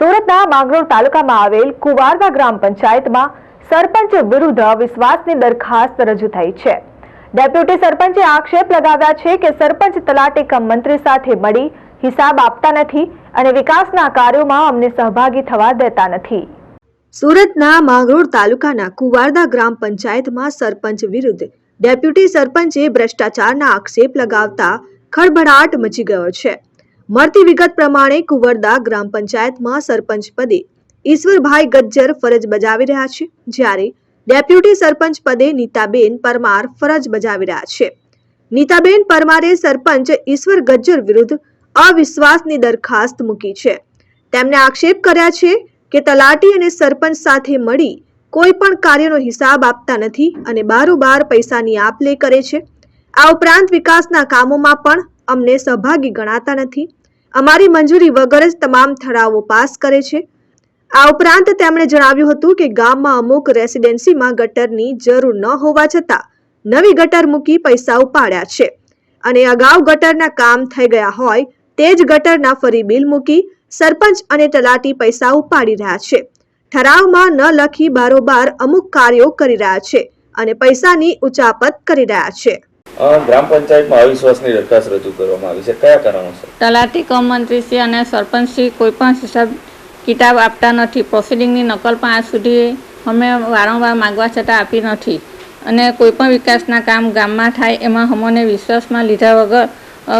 સુરતના માંગરોળ તાલુકામાં આવેલ કુવારવા ગ્રામ પંચાયતમાં સરપંચ વિરુદ્ધ અવિશ્વાસની દરખાસ્ત રજૂ થઈ છે. ડેપ્યુટી સરપંચે આક્ષેપ લગાવ્યા છે કે સરપંચ તલાટી કમ મંત્રી સાથે મળી હિસાબ આપતા નથી અને વિકાસના કાર્યોમાં અમને સહભાગી થવા દેતા નથી. સુરતના માંગરોળ તાલુકાના કુવારદા ગ્રામ પંચાયતમાં સરપંચ વિરુદ્ધ ડેપ્યુટી સરપંચે ભ્રષ્ટાચારના આક્ષેપ લગાવતા ખળભળાટ મચી ગયો છે. મળતી વિગત પ્રમાણે કુવરદા ગ્રામ પંચાયતમાં સરપંચ પદે ઈશ્વરભાઈ ગજ્જર ફરજ બજાવી રહ્યા છે, જ્યારે ડેપ્યુટી સરપંચ પદે નીતાબેન પરમાર ફરજ બજાવી રહ્યા છે. નીતાબેન પરમારે સરપંચ ઈશ્વર ગજ્જર વિરુદ્ધ અવિશ્વાસની દરખાસ્ત મૂકી છે. તેમણે આક્ષેપ કર્યા છે કે તલાટી અને સરપંચ સાથે મળી કોઈ પણ કાર્યનો હિસાબ આપતા નથી અને બારોબાર પૈસાની આપ લે કરે છે. આ ઉપરાંત વિકાસના કામોમાં પણ અમને સહભાગી ગણાતા નથી. અમારી મંજૂરી વગર જ તમામ ઠરાવો પાસ કરે છે. આ ઉપરાંત તેમણે જણાવ્યું હતું કે ગામમાં અમુક રેસિડેન્સીમાં ગટરની જરૂર ન હોવા છતાં નવી ગટર મૂકી પૈસા ઉપાડ્યા છે. અને અગાઉ ગટરના કામ થઈ ગયા હોય તે જ ગટરના ફરી બિલ મૂકી સરપંચ અને તલાટી પૈસા ઉપાડી રહ્યા છે. ઠરાવમાં ન લખી બારોબાર અમુક કાર્યો કરી રહ્યા છે અને પૈસાની ઉચાપત કરી રહ્યા છે. ગ્રામ પંચાયતમાં અવિશ્વાસની દરખાસ્ત રજૂ કરવામાં આવી છે. કયા કારણોસર? તલાટી કમ મંત્રીશ્રી અને સરપંચશ્રી કોઈ પણ હિસાબ કિતાબ આપતા નથી. પ્રોસિડિંગની નકલ પણ આજ સુધી અમે વારંવાર માગવા છતાં આપી નથી. અને કોઈ પણ વિકાસના કામ ગામમાં થાય એમાં અમને વિશ્વાસમાં લીધા વગર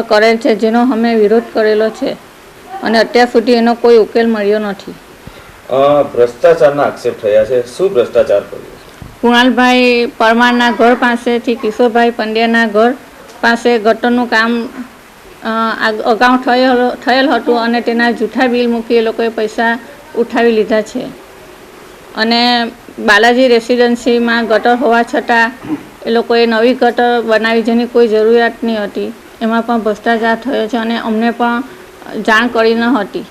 કરેલ છે જેનો અમે વિરોધ કરેલો છે. અને અત્યાર સુધી એનો કોઈ ઉકેલ મળ્યો નથી. ભ્રષ્ટાચારના આક્ષેપ થયા છે. શું ભ્રષ્ટાચાર કર્યો? કુણાલભાઈ પરમારના ઘર પાસેથી, કિશોરભાઈ પંડ્યાના ઘર પાસે ગટરનું કામ અગાઉ થયેલ થયેલ હતું અને તેના જૂઠા બિલ મૂકી એ લોકોએ પૈસા ઉઠાવી લીધા છે. અને બાલાજી રેસિડેન્સીમાં ગટર હોવા છતાં એ લોકોએ નવી ગટર બનાવી જેની કોઈ જરૂરિયાત નહીં હતી. એમાં પણ ભ્રષ્ટાચાર થયો છે અને અમને પણ જાણ કરી ન હતી.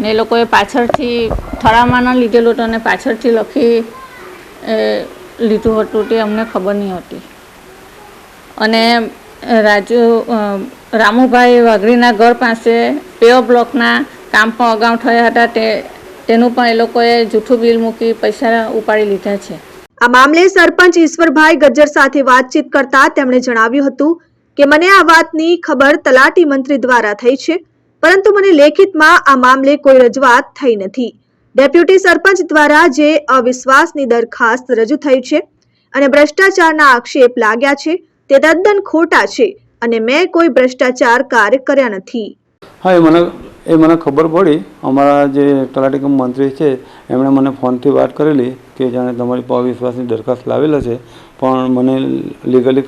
ને એ લોકોએ પાછળથી, થરામાં ન લીધેલું હતું અને પાછળથી લખી લીધું હતું તે અમને ખબર નહીં હતી. અને રાજુ રામુભાઈ વાઘરીના ઘર પાસે પેઓ બ્લોકના કામ પણ અગાઉ થયા હતા તે, તેનું પણ એ લોકોએ જૂઠું બિલ મૂકી પૈસા ઉપાડી લીધા છે. આ મામલે સરપંચ ઈશ્વરભાઈ ગજ્જર સાથે વાતચીત કરતા તેમણે જણાવ્યું હતું કે, મને આ વાતની ખબર તલાટી મંત્રી દ્વારા થઈ છે, પરંતુ મને લેખિતમાં આ મામલે કોઈ રજૂઆત થઈ નથી. ડેપ્યુટી સરપંચ દ્વારા જે અવિશ્વાસની દરખાસ્ત રજૂ થઈ છે અને ભ્રષ્ટાચારના આક્ષેપ લાગ્યા છે તે તદ્દન ખોટા છે અને મેં કોઈ ભ્રષ્ટાચાર કાર્ય કર્યા નથી. હા એ મને એ મને ખબર પડી. અમારા જે તલાટીકમ મંત્રી છે એમણે મને ફોનથી વાત કરેલી કે જાણે તમારી પર અવિશ્વાસની દરખાસ્ત લાવેલા છે પણ મને લીગલી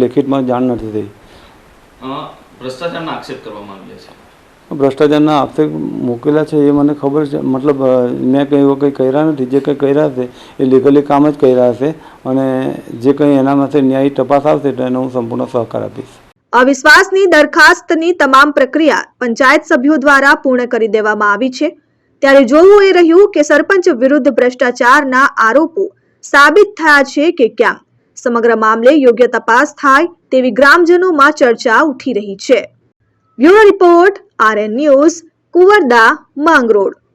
લેખિતમાં જાણ નથી થઈ. ભ્રષ્ટાચારના આક્ષેપ કરવામાં આવ્યા છે. ભ્રષ્ટાચારના આક્ષેપ મૂકેલા છે એ મને ખબર છે. મતલબ મેં કંઈ એવો કંઈ કર્યા નથી. જે કંઈ કર્યા હશે, એ લીગલી કામ જ કર્યા હશે. અને જે કંઈ એના માટે ન્યાયી તપાસ આવશે, તો એનો હું સંપૂર્ણ સહકાર આપીશ. અવિશ્વાસની દરખાસ્તની તમામ પ્રક્રિયા પંચાયત સભ્યો દ્વારા પૂર્ણ કરી દેવામાં આવી છે. ત્યારે જોવું એ રહ્યું કે સરપંચ વિરુદ્ધ ભ્રષ્ટાચારના આરોપો સાબિત થયા છે કે ક્યાં? સમગ્ર મામલે યોગ્ય તપાસ થાય તેવી ગ્રામજનોમાં ચર્ચા ઉઠી રહી છે. Bureau report RN news Kuvarda Mangrol.